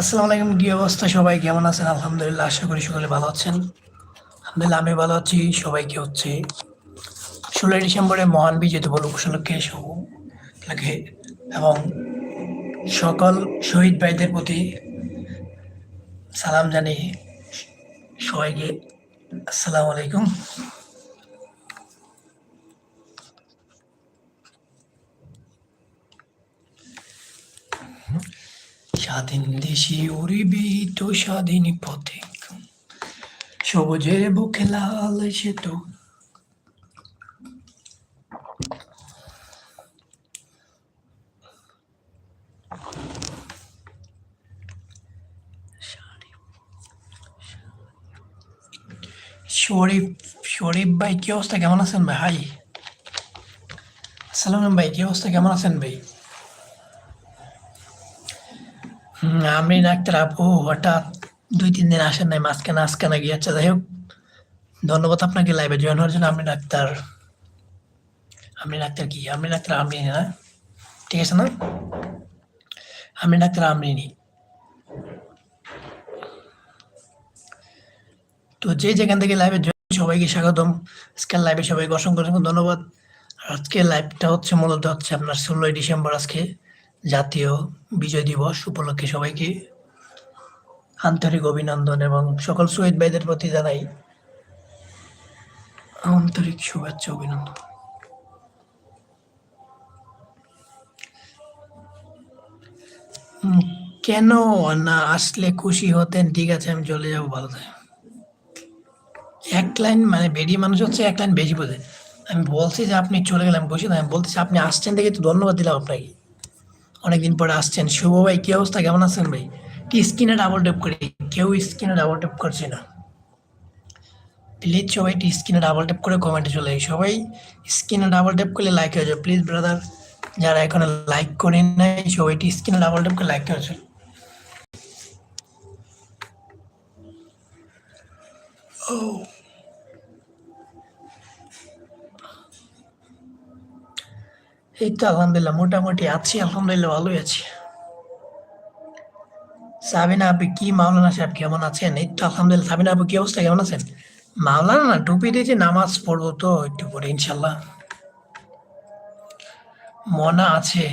আসসালামু আলাইকুম, কি অবস্থা সবাই? কেমন আছেন? আলহামদুলিল্লাহ, আশা করি সকলে ভালো আছেন। আলহামদুলিল্লাহ, আমি ভালো আছি। সবাইকে হচ্ছে ষোলোই ডিসেম্বরে মহান বিজয় দিবস উপলক্ষে লাগে এবং সকল শহীদ ভাইদের প্রতি সালাম জানিয়ে সবাইকে আসসালামু আলাইকুম। স্বাধীন দেশে উড়িবি তো স্বাধীন পথে। সবুজের বুকে লাল সে তো। শরীফ শরীফ ভাই, কি অবস্থা? কেমন আছেন ভাই? হাই। আসসালাম ভাই, কি অবস্থা? কেমন আছেন ভাই? আমি ডাক্তার আপু হঠাৎ দুই, তিন দিন আসেন নাই, মাঝখানে, আজকে না গিয়ে আচ্ছা যাই হোক, ধন্যবাদ আপনাকে লাইভে জয়েন হওয়ার জন্য। আমি ডাক্তার আমি ডাক্তার কি? আমি ডাক্তার আমরিনি, না? ঠিক আছে না? আমি ডাক্তার আমরিনি। তো যে যেখান থেকে লাইভে সবাইকে স্বাগতম। আজকের লাইভে সবাইকে অসংখ্য অসংখ্য ধন্যবাদ। আর আজকের লাইভটা হচ্ছে মূলত হচ্ছে আপনার ষোলোই ডিসেম্বর আজকে। জাতীয় বিজয় দিবস উপলক্ষে সবাইকে আন্তরিক অভিনন্দন এবং সকল শহীদ ভাইদের প্রতি জানাই আন্তরিক শুভেচ্ছা, অভিনন্দন। কেন না আসলে খুশি হতেন? ঠিক আছে, আমি চলে যাব ভালো থাকে এক লাইন মানে বেরিয়ে মানুষ হচ্ছে এক লাইন বেশি বোঝে। আমি বলছি যে আপনি চলে গেলাম খুশি আমি বলতেছি আপনি আসছেন দেখে তো ধন্যবাদ দিলাম আপনাকে। অনেকদিন পরে আসছেন। শুভ ভাই, কি অবস্থা? কেমন আছেন ভাই? কি স্ক্রিনে ডাবল ট্যাপ করি। কেউ স্ক্রিনে ডাবল ট্যাপ করছে না। প্লিজ সবাই একটু স্ক্রিনে ডাবল ট্যাপ করে কমেন্টে চলে যাই সবাই স্ক্রিনে ডাবল ট্যাপ করলে লাইক হয়ে যাবে। প্লিজ ব্রাদার যারা এখনও লাইক করে নাই, সবাই একটু স্ক্রিনে ডাবল ট্যাপ করে লাইক করে যাবে এই তো আলহামদুলিল্লাহ, মোটামুটি আছি, আলহামদুলিল্লাহ ভালোই আছি। সাবিনা আপনি কি মাওলানা সাহেব কেমন আছেন? এই তো আলহামদুলিল্লাহ, সাবিনা আপু কি অবস্থা, কেমন আছেন? মাওলানা না, টুপি দিয়েছে নামাজ পড়ব তো, একটু পরে ইনশাল্লাহ মনা আছে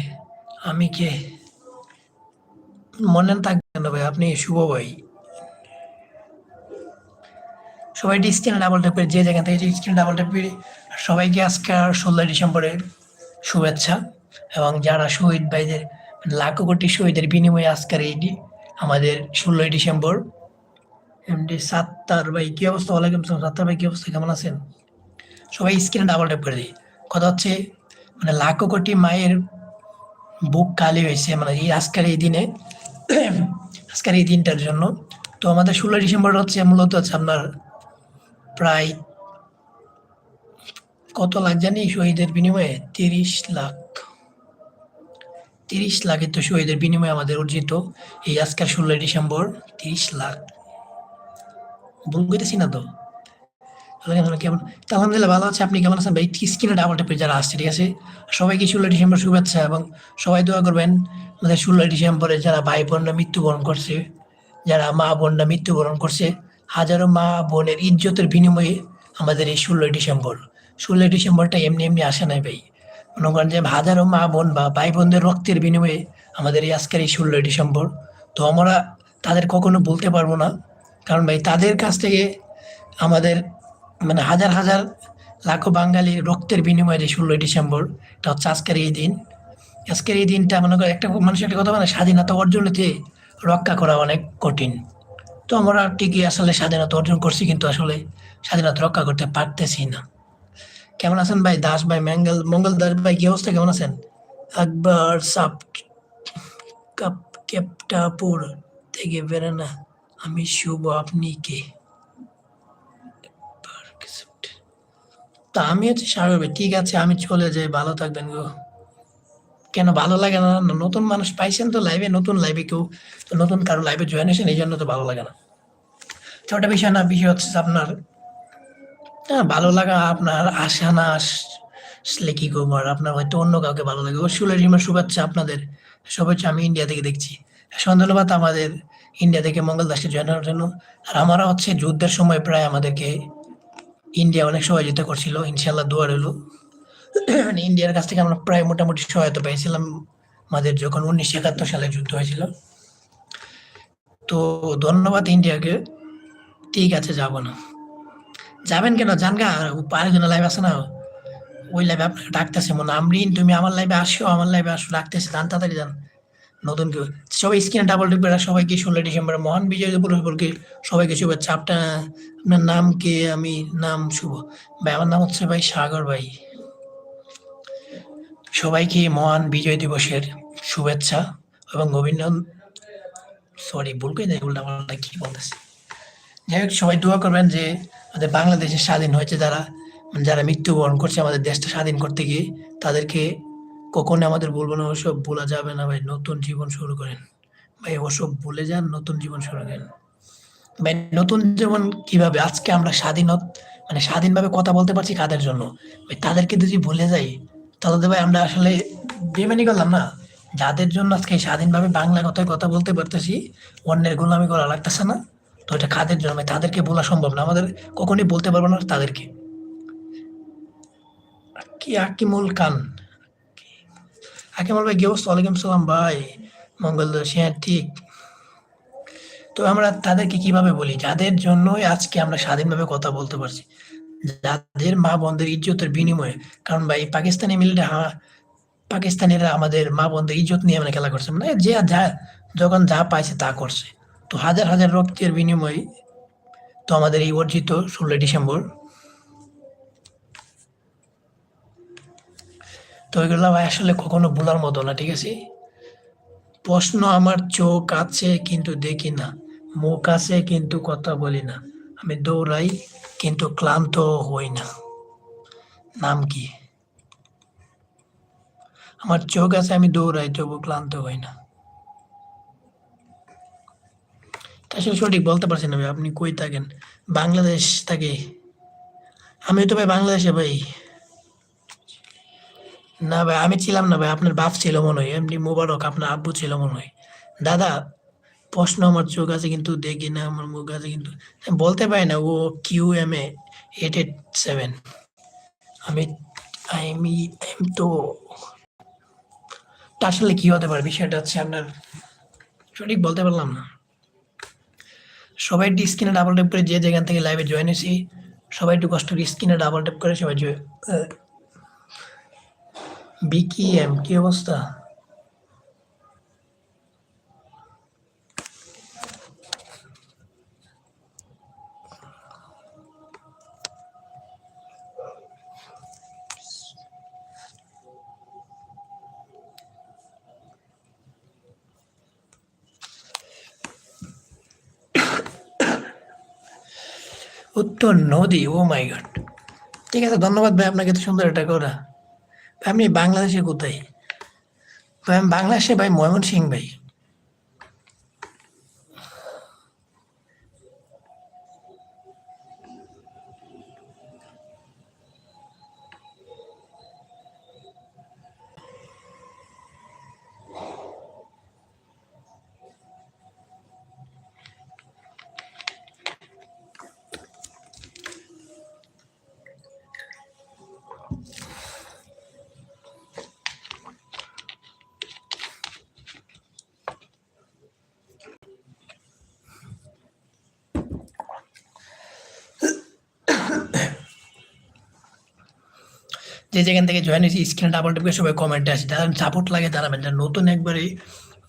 আমি কে? মনে থাকবেন ভাই, আপনি শুভ ভাই। সবাই স্ক্রিনে ডাবল ট্যাপ করে, যে জায়গা থেকে স্ক্রিনে ডাবল ট্যাপ করে, সবাইকে আজকে ষোলোই ডিসেম্বরের শুভেচ্ছা এবং যারা শহীদ ভাইদের লাখো কোটি শহীদের বিনিময়ে আজকের এই আমাদের ষোলোই ডিসেম্বর। এমডি সাত্তার ভাই, কি অবস্থা? ওয়ালাইকুম আসসালাম। সাত্তার ভাই, কি অবস্থা? কেমন আছেন? সবাই স্ক্রিনে ডাবল ট্যাপ করে দিই। কথা হচ্ছে মানে লাখো কোটি মায়ের বুক কালি হয়েছে মানে এই আজকের এই দিনে, আজকের এই দিনটার জন্য। তো আমাদের ষোলোই ডিসেম্বর হচ্ছে, মূলত হচ্ছে আপনার প্রায় কত লাখ জানি শহীদের বিনিময়ে? তিরিশ লাখ। তিরিশ লাখের তো শহীদের বিনিময়ে আমাদের অর্জিত এই আজকের ষোলোই ডিসেম্বর, তিরিশ লাখ। ভুল করতেছি না তো? কেমন? আলহামদুলিল্লাহ ভালো আছে। আপনি কেমন আছেন ভাই? স্ক্রিনে ডাবল টেপে যারা আসছে, ঠিক আছে? সবাইকে ষোলোই ডিসেম্বর শুভেচ্ছা এবং সবাই দোয়া করবেন আমাদের ষোলোই ডিসেম্বরে যারা ভাই বোনরা মৃত্যুবরণ করছে, যারা মা বোনরা মৃত্যুবরণ করছে, হাজারো মা বোনের ইজ্জতের বিনিময়ে আমাদের এই ষোলোই ডিসেম্বর। ষোলোই ডিসেম্বরটা এমনি এমনি আসে নাই ভাই। মনে করেন যে হাজারো মা বোন বা ভাই বোনদের রক্তের বিনিময়ে আমাদের এই আজকের এই ষোলোই ডিসেম্বর। তো আমরা তাদের কখনো বলতে পারব না। কারণ ভাই, তাদের কাছ থেকে আমাদের মানে হাজার হাজার লাখো বাঙালি রক্তের বিনিময়ে যে ষোলোই ডিসেম্বর, এটা হচ্ছে আজকের এই দিন। আজকের এই দিনটা মনে করেন একটা মানুষের একটা কথা মানে স্বাধীনতা অর্জনের অর্জনেতে রক্ষা করা অনেক কঠিন। তো আমরা ঠিকই আসলে স্বাধীনতা অর্জন করছি, কিন্তু আসলে স্বাধীনতা রক্ষা করতে পারতেছি না। কেমন আছেন ভাই? দাস ভাই মঙ্গল মঙ্গল দাস ভাই, কি অবস্থা? কেমন আছেন? আকবর, সাপ, কাপ, কেপটাপুর থেকে বেরে না। আমি শুভ, আপনি কে? তা আমি হচ্ছে ভাই, ঠিক আছে, আমি চলে যাই, ভালো থাকবেন গো। কেন ভালো লাগে না? নতুন মানুষ পাইছেন তো লাইভে নতুন লাইভে কেউ নতুন কারও লাইভে জয়েন হয়েছেন, এই জন্য তো ভালো লাগে না। ওটা বিষয় না, বিষয় হচ্ছে আপনার ভালো লাগা আপনার আশা না আস- আসলে কি আপনার হয়তো অন্য কাউকে ভালো লাগে। ও শুভেচ্ছা আপনাদের শুভেচ্ছা, আমি ইন্ডিয়া থেকে দেখছি। অসংখ্য ধন্যবাদ আমাদের ইন্ডিয়া থেকে মঙ্গল দাসকে জয়েন জন্য। আর আমরা হচ্ছে যুদ্ধের সময় প্রায় আমাদেরকে ইন্ডিয়া অনেক সহযোগিতা করছিল ইনশাল্লাহ দোয়া রইল। মানে ইন্ডিয়ার কাছ থেকে আমরা প্রায় মোটামুটি সহায়তা পেয়েছিলাম আমাদের যখন উনিশশো একাত্তর সালে যুদ্ধ হয়েছিল। তো ধন্যবাদ ইন্ডিয়াকে। ঠিক আছে, যাব না। যাবেন কেন? যান গা আরেকজনের লাইভ আছে না? ওই লাইভে আপনাকে ডাকতেছে, মনে আমরিন, তুমি আমার লাইভে আসো, আমার লাইভে আসো, ডাকতেছে, যান তাড়াতাড়ি যান। নতুন কেউ। সবাই স্ক্রিনে ডাবল টিপ সবাইকে ষোলো ডিসেম্বর মহান বিজয় উপলক্ষে সবাইকে শুভেচ্ছা। আপনার আপনার নাম কে? আমি নাম শুভ। ভাই, আমার নাম হচ্ছে ভাই সাগর ভাই। সবাইকে মহান বিজয় দিবসের শুভেচ্ছা এবং অভিনন্দন। সরি ভুল করে কি বলতেছে? যাই হোক, সবাই দোয়া করবেন যে আমাদের বাংলাদেশের স্বাধীন হয়েছে যারা যারা মৃত্যুবরণ করছে আমাদের দেশটা স্বাধীন করতে গিয়ে, তাদেরকে কখনো আমাদের বলব না, ওসব ভোলা যাবে না ভাই, নতুন জীবন শুরু করেন। ভাই, ওসব ভুলে যান, নতুন জীবন শুরু করেন। ভাই, নতুন জীবন কীভাবে? আজকে আমরা স্বাধীনত মানে স্বাধীনভাবে কথা বলতে পারছি কাদের জন্য? ভাই, তাদেরকে যদি ভুলে যাই, তাহলে তো ভাই আমরা আসলে বেমানি করলাম না? যাদের জন্য আজকে স্বাধীনভাবে বাংলা কথায় কথা বলতে পারতেছি, অন্যের গোলামি করা লাগতেছে না। তো এটা কাদের জন্য তাদেরকে বলা সম্ভব না। আমাদের কখনই বলতে পারব না তাদেরকে। কি আকিমুল খান। আকিমুল ভাই অবস্থা ওয়ালাইকুম সালাম ভাই। মঙ্গল হ্যাঁ ঠিক। তো আমরা তাদেরকে কীভাবে বলি? যাদের জন্যই আজকে আমরা স্বাধীনভাবে কথা বলতে পারছি। যাদের মা বোনদের ইজ্জতের বিনিময়ে। কারণ ভাই, পাকিস্তানি মিলিটারি হ্যাঁ পাকিস্তানিরা আমাদের মা বোনদের ইজ্জত নিয়ে মানে খেলা করছে। মানে যে যা, যখন যা পাইছে তা করছে। তো হাজার হাজার রক্তের বিনিময়ে তো আমাদের এই অর্জিত ষোলোই ডিসেম্বর। তো এগুলো ভাই আসলে কখনো ভোলার মতো না, ঠিক আছে? প্রশ্ন আমার চোখ আছে কিন্তু দেখি না, মুখ আছে কিন্তু কথা বলি না, আমি দৌড়াই কিন্তু ক্লান্ত হই না। নাম কি? আমার চোখ আছে, আমি দৌড়াই, তবু ক্লান্ত হই না তা আসলে সঠিক বলতে পারছি না ভাই, আপনি কই থাকেন? বাংলাদেশ থাকে। আমি তো ভাই বাংলাদেশে ভাই। না ভাই, আমি ছিলাম না ভাই, আপনার বাপ ছিল মনে হয়, এমনি মোবারক, আপনার আব্বু ছিল মনে হয়। দাদা, প্রশ্ন আমার চোখ আছে কিন্তু দেখি না, আমার মুখ আছে কিন্তু বলতে পারি না, ও Q M A eight eight seven আমি আমি তা আসলে কি হতে পারে, বিষয়টা হচ্ছে আপনার, সঠিক বলতে পারলাম না। সবাই একটু স্ক্রিনে ডাবল ট্যাপ করে যে যেখান থেকে লাইভে জয়েন হয়েছি, সবাই একটু কষ্ট করে স্ক্রিনে ডাবল ট্যাপ করে সবাই বিকি এম, কি অবস্থা? উত্তর নদী ও মাই গড ঠিক আছে, ধন্যবাদ ভাই, আপনাকে তো সুন্দর এটা করা। ভাই, আপনি বাংলাদেশে কোথায়? ভাই আমি বাংলাদেশে ভাই ময়মনসিং ভাই। যে যেখান থেকে জয়েন হয়েছি স্ক্রিনে ডাবল টিপে সবাই কমেন্টে আসে। যারা সাপোর্ট লাগে দাঁড়াবেন যারা নতুন একবারে,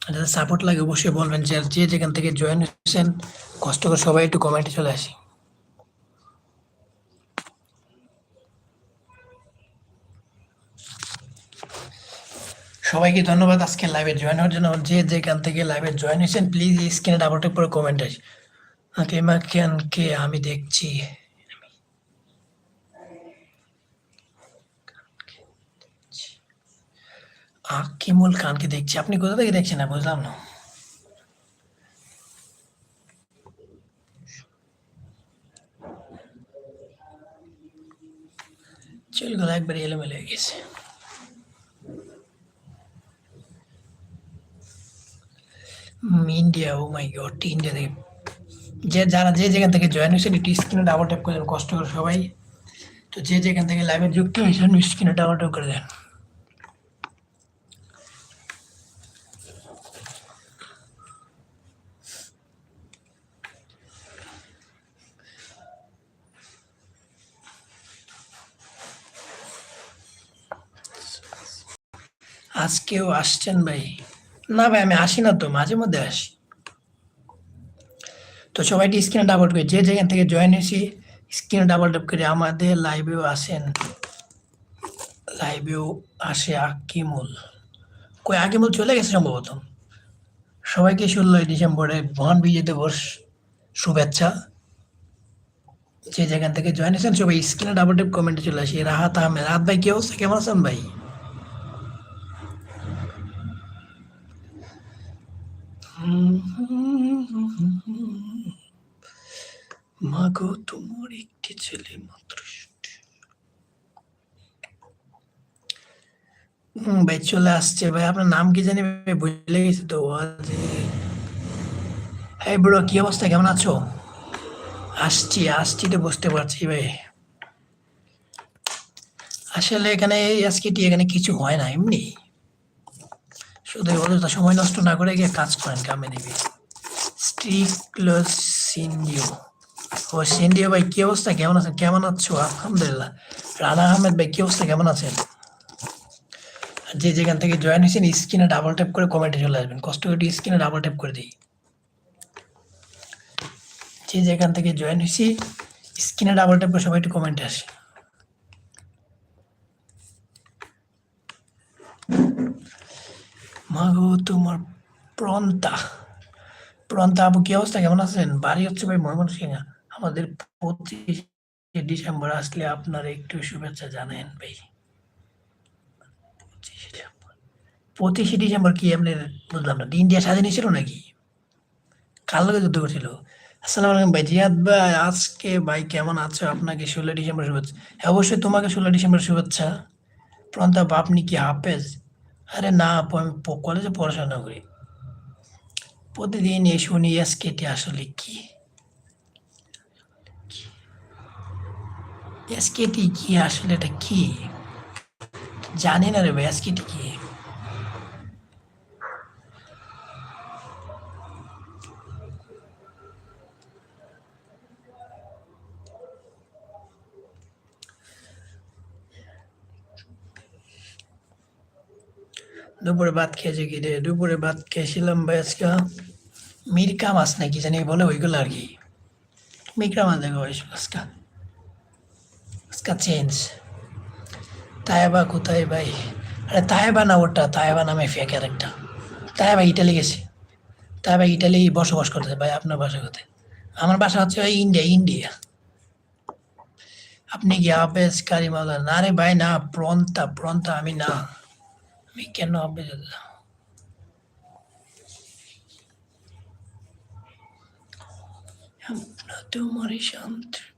যাদের সাপোর্ট লাগে, অবশ্যই বলবেন যে যে যেখান থেকে জয়েন হয়েছেন, কষ্ট করে সবাই একটু কমেন্টে চলে আসি। সবাইকে ধন্যবাদ আজকে লাইভে জয়েন হওয়ার জন্য। যে যেখান থেকে লাইভে জয়েন হয়েছেন প্লিজ স্ক্রিনে ডাবল টিপ করে কমেন্ট আসি। কেন কে আমি দেখছি। আকিমুল খানকে দেখছি। আপনি কোথা থেকে দেখছেন? না বুঝলাম না। চুলগুলো একবারে এলোমেলো হয়ে গেছে। India oh my god India থেকে। যে যারা যে যেখান থেকে জয়েন হয়েছেন একটু স্ক্রিনে ডাবল ট্যাপ করে দেন কষ্ট করে সবাই। তো যে যেখান থেকে লাইভে যুক্ত হয়েছেন স্ক্রিনে ডাবল ট্যাপ করে দেন। আজকেও আসছেন ভাই? না ভাই, আমি আসি না তো, মাঝে মধ্যে আসি। তো সবাই স্ক্রিনে ডাবল করে, যে যেখান থেকে জয়েন হয়েছি স্ক্রিনে ডাবল ট্যাপ করে আমাদের লাইভেও আসেন। লাইভেও আসে আকিমুল। কই, আকিমুল চলে গেছে সম্ভবত? সবাইকে ষোলোই ডিসেম্বরে মহান বিজয় দিবস শুভেচ্ছা। যে যেখান থেকে জয়েন হয়েছেন, সবাই স্ক্রিনে ডাবল ট্যাপ কমেন্টে চলে আসি। রাহাত আহমেদ। রাহাত ভাই, কি অবস্থা? কেমন আছেন ভাই? মাগো, তোমার একটি ছেলে মাত্র ভাই, চলে আসছে। ভাই, আপনার নাম কি জানি? ভুলে গেছি তো। হ্যাঁ ব্রো কি অবস্থা? কেমন আছো? আসছি আসছি তো বুঝতে পারছি, ভাই। আসলে এখানে আজকে এখানে কিছু হয় না, এমনি। শুধু অযথা সময় নষ্ট না করে গিয়ে কাজ করেন, কামে স্ট্রিকলস সিন্ডিও ও সিন্ডিও ভাই, কি অবস্থা? কেমন আছেন? কেমন আছো? আলহামদুলিল্লাহ। রানা আহমেদ ভাই, কি অবস্থা? কেমন আছেন? যে যেখান থেকে জয়েন হয়েছেন স্ক্রিনে ডাবল ট্যাপ করে কমেন্টে চলে আসবেন। কষ্ট করে স্ক্রিনে ডাবল ট্যাপ করে দিই। যে যেখান থেকে জয়েন হয়েছি স্ক্রিনে ডাবল ট্যাপ করে সবাই একটু কমেন্টে আসে। মাগো, তোমার প্রন্তা প্রন্তা আপু, কি অবস্থা? কেমন আছেন? বাড়ি হচ্ছে ভাই ময়মনসিংহ। আমাদের পঁচিশে ডিসেম্বর আসলে আপনার একটু শুভেচ্ছা জানেন ভাই। পঁচিশে ডিসেম্বর। কি আপনি বুঝলাম না ইন্ডিয়া স্বাধীন ছিল নাকি? কাল লোকে যুদ্ধ করছিল? আসসালামু আলাইকুম ভাই, জিয়াদ ভাই, আজকে ভাই কেমন আছো? আপনাকে ষোলো ডিসেম্বর শুভেচ্ছা। হ্যাঁ অবশ্যই তোমাকে ষোলো ডিসেম্বর শুভেচ্ছা। প্রন্তাপ আপনি কি হাফেজ? আরে না আমি কলেজে পড়াশোনা করি। প্রতিদিন এই শুনি, এসকেটি আসলে কি? এসকেটি কি? আসলে এটা কি? জানি না রে ভাই এসকেটি কি? দুপুরে ভাত খেয়েছে কি রে? দুপুরে ভাত খেয়েছিলাম ভাই আজকে মিরকা মাছ নাকি জানি বলে ওইগুলো আর কি। মিরকা মাছ দেখো আজকা আজকা চেঞ্জ তাইবা কোথায় ভাই আরে তাইবা না ওটা তাইবা নামে ফেক একটা তাইবা ইটালি গেছে তাইবা ইটালি বসবাস করতে ভাই আপনার বাসা কোথায় আমার বাসা হচ্ছে ভাই ইন্ডিয়া ইন্ডিয়া আপনি কি আবেশ কারি কারিমালা না রে ভাই না প্রন্তা প্রন্তা আমি না আমি কেন আবেশ আমরা তোমারই শান্তি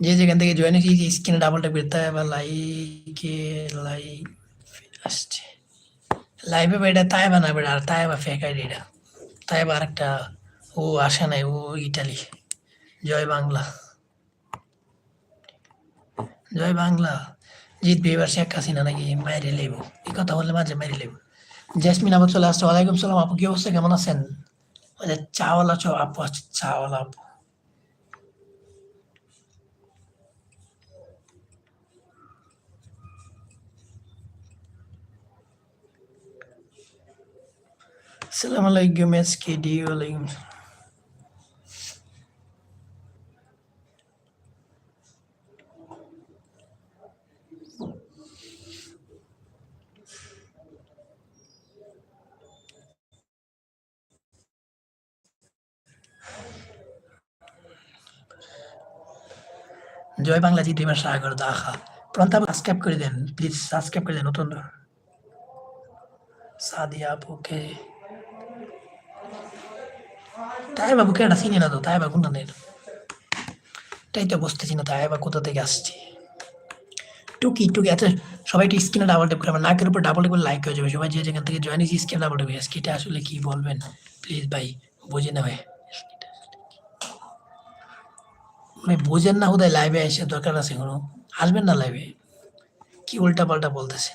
যে যেখান থেকে জয়েন হয়েছি স্ক্রিনে ডাবল ট্যাপ করতে হয় বা লাইকে লাইভ আসছে। লাইভে বা এটা তাই বা না বেটা আর তাই বা ফেক আইডি এটা তাই বা আরেকটা, ও আসে নাই, ও ইটালি জয় বাংলা। জয় বাংলা। জিতবে এবার শেখ হাসিনা নাকি, মাইরে লেব। এই কথা বললে মাঝে মাইরে লেব। জেসমিন আবার চলে আসছে, ওয়ালাইকুম সালাম, আপু, কি অবস্থা? কেমন আছেন? চাওয়ালা চো, আপু আসছে, চাওয়ালা আপু। আলাইকুম এসকেডি ওয়ালাইকুম জয় বাংলা জি দুইবার সাগর দাখা। প্রন্তাপ সাবস্ক্রাইব করে দেন প্লিজ সাবস্ক্রাইব করে দেন, নতুন। সাদিয়া আপুকে। তাই বাবু কেটা চিনি না তো তাই বা নেই তাই তো বুঝতেছি না তাই বা কোথা থেকে আসছি টুকি টুকি আচ্ছা সবাই একটু স্ক্রিনে ডাবল টেপ করে আমার নাকের উপর ডাবল টেপ লাইক হয়ে যাবে সবাই যে যেখান থেকে জয়েন হয়েছি স্ক্রিনে ডাবল টেপ আজকে এটা আসলে কি বলবেন প্লিজ ভাই বুঝে নেবে ভাই বোঝেন না হুদায় লাইভে এসে দরকার আছে কোনো আসবেন না লাইভে কি উল্টা পাল্টা বলতেছে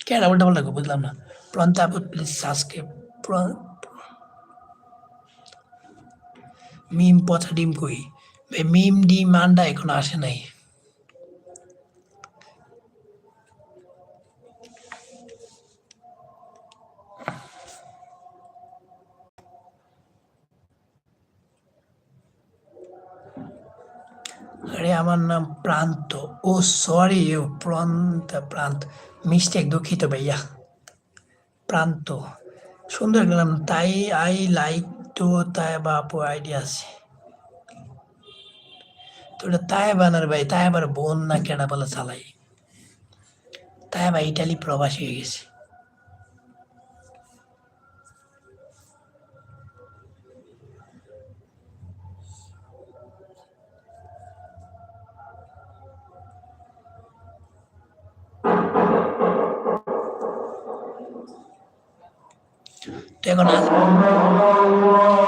কে উল্টা পাল্টা বুঝলাম না প্রন্তাপ প্লিজ সাবস্ক্রাইব মিম পচা ডিম কই? ভাই, মিম ডিম আন্ডা এখনও আসে নাই। আরে, আমার নাম প্রান্ত। ও সরি ও প্রান্ত প্রান্ত। মিস্টেক দুঃখিত, ভাইয়া। প্রান্ত। সুন্দর গেলাম। তাই আই লাইক টু তাই বা আপু আইডিয়া আছে। তো ওটা তাই বানার ভাই? তাই আবার বোন না কেনা বলে চালাই? তাই আবার ইটালি প্রবাসী হয়ে গেছে। এখন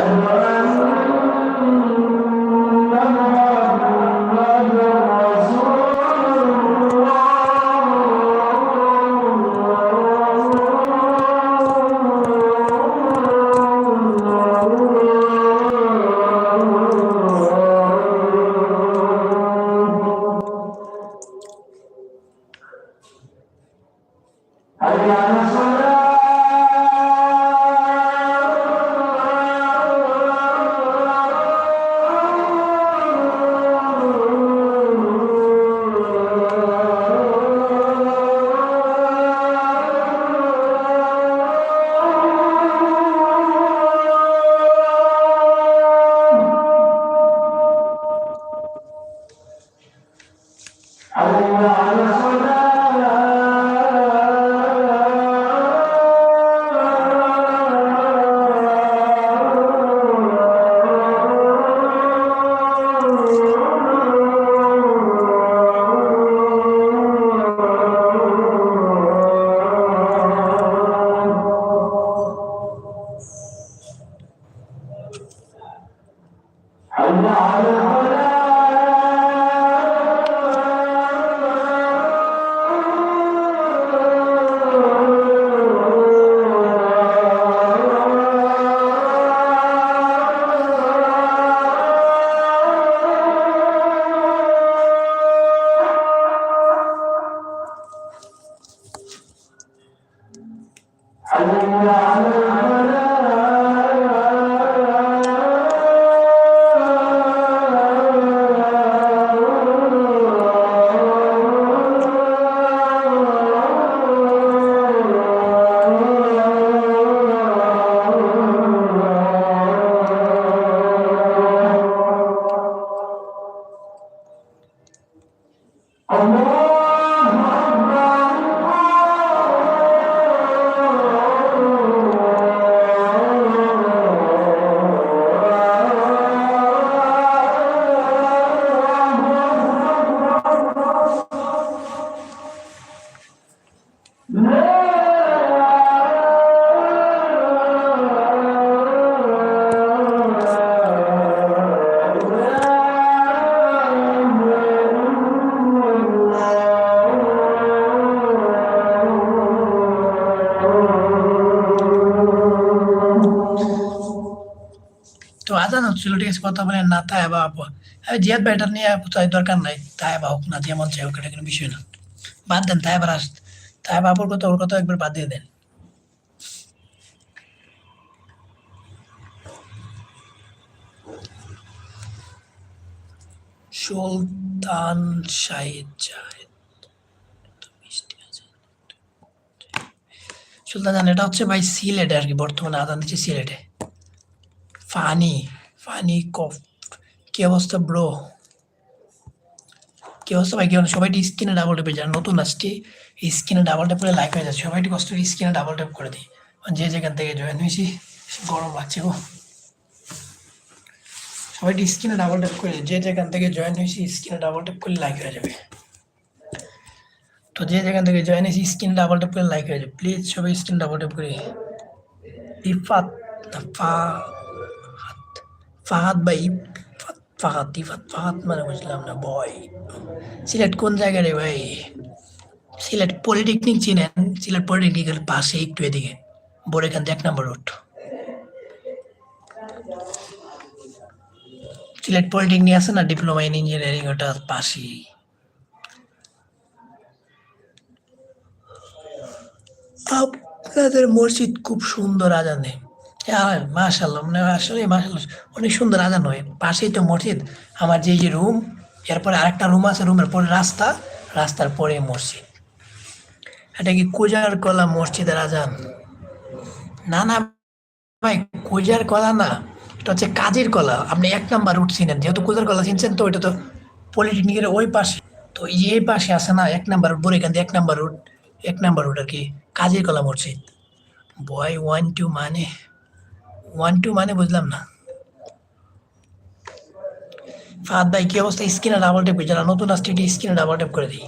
Gracias. palabras কথা না, তাই বা নিয়ে দরকার নাই, তাই বা হোক না যেমন চাই হোক, এটা কোনো বিষয় না। বাদ দেন, তাই আবার তাই বাপুর কথা, ওর কথা একবার বাদ দিয়ে দেন। সুলতান শাহিদ। সুলতান জান এটা হচ্ছে ভাই সিলেটে আর কি, বর্তমানে আদান দিচ্ছে সিলেটে। ফানি। Funny cough. কি অবস্থা ব্রো কি অবস্থা ভাই, কি অবস্থা? সবাই স্ক্রিনে ডাবল টেপে যারা নতুন আসছে। স্ক্রিনে ডাবল টেপ করে লাইক হয়ে যাচ্ছে। সবাই একটু কষ্ট স্ক্রিনে ডাবল টেপ করে দিই। যে যেখান থেকে জয়েন হয়েছি গরম লাগছে গো। সবাই স্ক্রিনে ডাবল টেপ করে যে যেখান থেকে জয়েন হয়েছি স্ক্রিনে ডাবল টেপ করলে লাইক হয়ে যাবে। তো যে যেখান থেকে জয়েন হয়েছি স্ক্রিন ডাবল টেপ করে লাইক হয়ে যাবে। প্লিজ সবাই স্ক্রিন ডাবল টেপ করে। ইফাত ফাহাদ ফাহাদ ইফাত ফাহাদ ইফাত ফাহাদ মানে বুঝলাম না বয় সিলেট কোন জায়গায় রে ভাই? সিলেট পলিটেকনিক চিনেন? সিলেট পলিটেকনিকের পাশে একটু এদিকে। বোরেখান এক নম্বর রোড সিলেট পলিটেকনিক আছে না ডিপ্লোমা ইন ইঞ্জিনিয়ারিং ওটা পাশেই। আপনাদের মসজিদ খুব সুন্দর, আজানে। মাশাল্লাহ মানে আসলে মাশাল্লাহ অনেক সুন্দর আজান হয়। পাশেই তো মসজিদ। আমার যে যে রুম, এরপরে আরেকটা রুম আছে, রুমের পরে রাস্তা। রাস্তার পরে মসজিদ। এটা কি কুজার কলা মসজিদের আজান? না না ভাই, কুজার কলা না। এটা হচ্ছে কাজের কলা। আপনি এক নাম্বার রুট চিনেন। যেহেতু কুজার কলা চিনছেন, তো এটা তো পলিটেকনিকের ওই পাশে। তো এই পাশে আছে না, এক নাম্বার রুট এখান এক নাম্বার রুট, এক নাম্বার রুট আর কি, কাজের কলা মসজিদ। বয় ওয়ান টু মানে ওয়ান টু মানে বুঝলাম না। ফাহাদ ভাই, কি অবস্থা? স্ক্রিনে ডাবল টেপ যারা নতুন আসছে এটি স্ক্রিনে ডাবল টেপ করে দিই।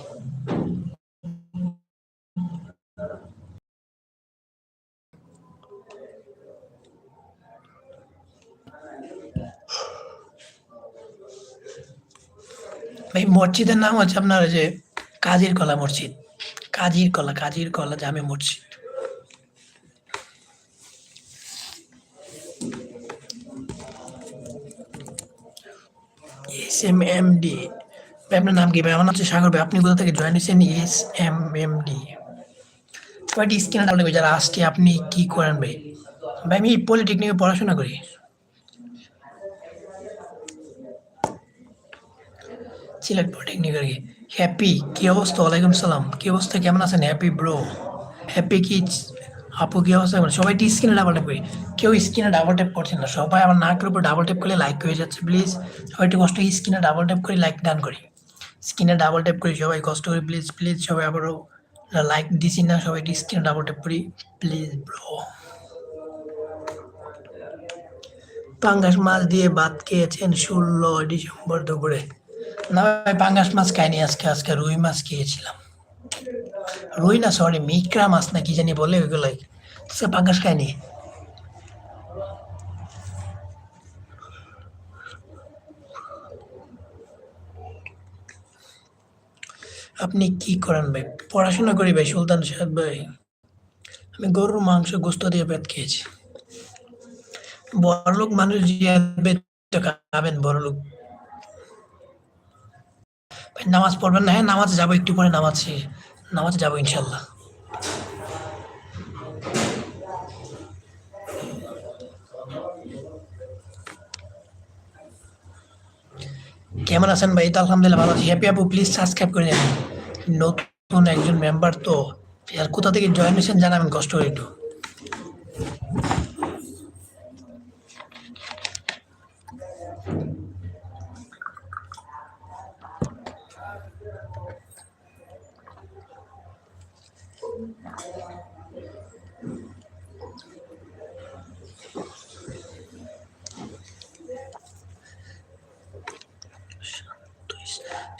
ভাই, মসজিদের নাম হচ্ছে আপনার যে কাজীর কলা মসজিদ। কাজীর কলা কাজীর কলা জামে মসজিদ। এস এম এম ডি ভাই আপনার নাম কি? ভাই আমার হচ্ছে সাগর ভাই। আপনি কোথা থেকে জয়েন হয়েছেন? S M M D but স্ক্রিনে ডাউন যারা আসছে, আপনি কি করেন ভাই? ভাই, আমি পলিটেকনিকে পড়াশোনা করি। সিলেট পলিটেকনিক আর কি হ্যাপি কি অবস্থা? ওয়ালাইকুম সালাম। কি অবস্থা? কেমন আছেন? হ্যাপি ব্রো হ্যাপি কি আপু, কি অবস্থা? সবাই টি স্ক্রিনে ডাবল ট্যাপ করি কেউ স্ক্রিনে ডাবল ট্যাপ করছেন না। সবাই আমার নাকের উপর ডাবল ট্যাপ করলে লাইক হয়ে যাচ্ছে প্লিজ সবাই একটু কষ্ট স্ক্রিনে ডাবল ট্যাপ করে লাইক ডান করি। স্ক্রিনে ডাবল ট্যাপ করি, সবাই কষ্ট করি প্লিজ প্লিজ সবাই আবারও লাইক দিছি না, সবাই একটু স্ক্রিনে ডাবল ট্যাপ করি প্লিজ ব্রো পাঙ্গাস মাছ দিয়ে ভাত খেয়েছেন ষোলো ডিসেম্বর দুপুরে। না ভাই, পাঙ্গাস মাছ খাইনি আজকে আজকে রুই মাছ খেয়েছিলাম। রুই না সরি মিকরা মাছ না কি জানি বলে ওইগুলাই সে পাঙ্গাস খাইনি আপনি কি করেন ভাই? পড়াশোনা করি ভাই, সুলতান সাহেব ভাই। আমি গরুর মাংস গোস্ত দিয়ে পেট খেয়েছি। বড়লোক মানুষ খাবেন বড়লোক। ভাই, নামাজ পড়বেন না? হ্যাঁ নামাজে যাব, একটু পরে নামাজ নামাজ যাব ইনশাল্লাহ কেমন আছেন ভাই? তো আলহামদুলিল্লাহ ভালো আছি। হ্যাপি আপু প্লিজ সাবস্ক্রাইব করে নেবেন। নতুন একজন মেম্বার তো আর কোথা থেকে জয়েন হয়েছেন জানাবেন কষ্ট করে একটু।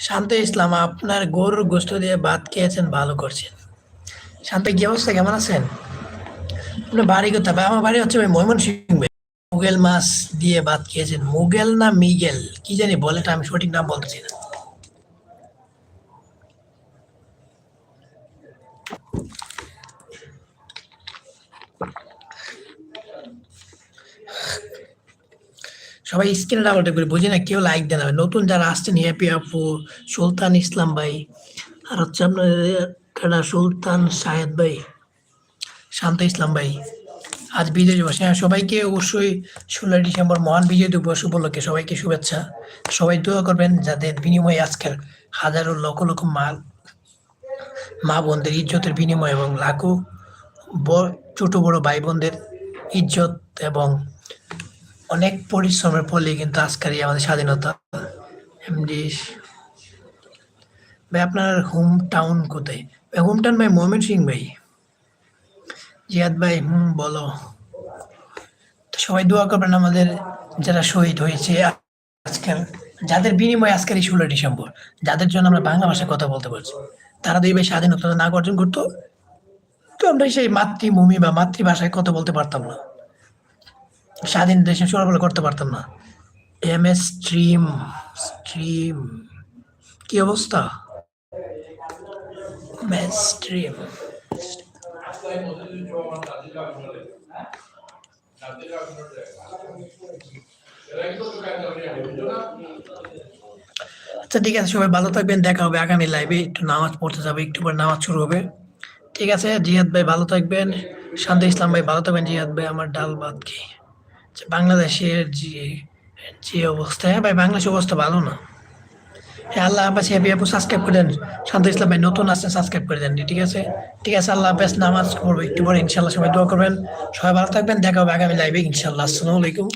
শান্ত ইসলাম, আপনার গরুর গোস্ত দিয়ে ভাত খেয়েছেন, ভালো করছেন। শান্ত, কি অবস্থা? কেমন আছেন? আপনার বাড়ি কোথায়? ভাই? আমার বাড়ি হচ্ছে ভাই ময়মনসিংহ। মুগেল মাছ দিয়ে ভাত খেয়েছেন। মুগেল না মিগেল? কি জানি বলেটা আমি সঠিক নাম বলতেছি না। সবাই স্ক্রিনে ডাবল ট্যাপ করে বুঝি না, কেউ লাইক দেন নতুন যারা আসছেন হ্যাপি আপু সুলতান ইসলাম ভাই, আর হচ্ছে আপনার সুলতান শাহেদ ভাই, শান্ত ইসলাম ভাই। আজ বিজয় দিবস। হ্যাঁ সবাইকে অবশ্যই ষোলোই ডিসেম্বর মহান বিজয় দিবস উপলক্ষে সবাইকে শুভেচ্ছা। সবাই দোয়া করবেন যাদের বিনিময়ে আজকের হাজারো লক্ষ লক্ষ মা মা বোনদের ইজ্জতের বিনিময় এবং লাখো ছোট বড় ভাই বোনদের ইজ্জত এবং অনেক পরিশ্রমের ফলে কিন্তু আজকের আমাদের স্বাধীনতা। এমডি ভাই, আপনার হোম টাউন কোথায়? হোম টাউন ভাই মোহাম্মদ সিং ভাই। জিয়াদ ভাই, হুম, বলো। তো সবাই দোয়া করবেন আমাদের যারা শহীদ হয়েছে আজকাল যাদের বিনিময়ে আজকের এই ষোলো ডিসেম্বর, যাদের জন্য আমরা বাংলা ভাষায় কথা বলতে পারছি, তারা দুই ভাই স্বাধীনতা না অর্জন করতো, তো আমরা সেই মাতৃভূমি বা মাতৃভাষায় কথা বলতে পারতাম না। স্বাধীন দেশে সরবরাহ করতে পারতাম না। এম এস স্ট্রিম স্ট্রিম, কি অবস্থা? স্ট্রিম। আচ্ছা ঠিক আছে, সবাই ভালো থাকবেন, দেখা হবে আগামী লাইভে একটু নামাজ পড়তে যাবে, একটু পরে নামাজ শুরু হবে। ঠিক আছে জিয়াদ ভাই ভালো থাকবেন। শান্ত ইসলাম ভাই ভালো থাকবেন জিয়াদ ভাই, আমার ডাল ভাত কি বাংলাদেশের যে যে অবস্থা হ্যাঁ ভাই, বাংলাদেশের অবস্থা ভালো না। আল্লাহ আব্বাস হ্যাপি আপু সাবস্ক্রাইব করে দেন। শান্ত ইসলাম ভাই, নতুন আসছে সাবস্ক্রাইব করে দেন ঠিক আছে? ঠিক আছে, আল্লাহ আব্বাস, নামাজ পড়ব, একটু পরে ইনশাল্লাহ সবাই দোয়া করবেন। সবাই ভালো থাকবেন, দেখা হবে আগামী লাইভে ইনশাল্লাহ আসসালামু আলাইকুম।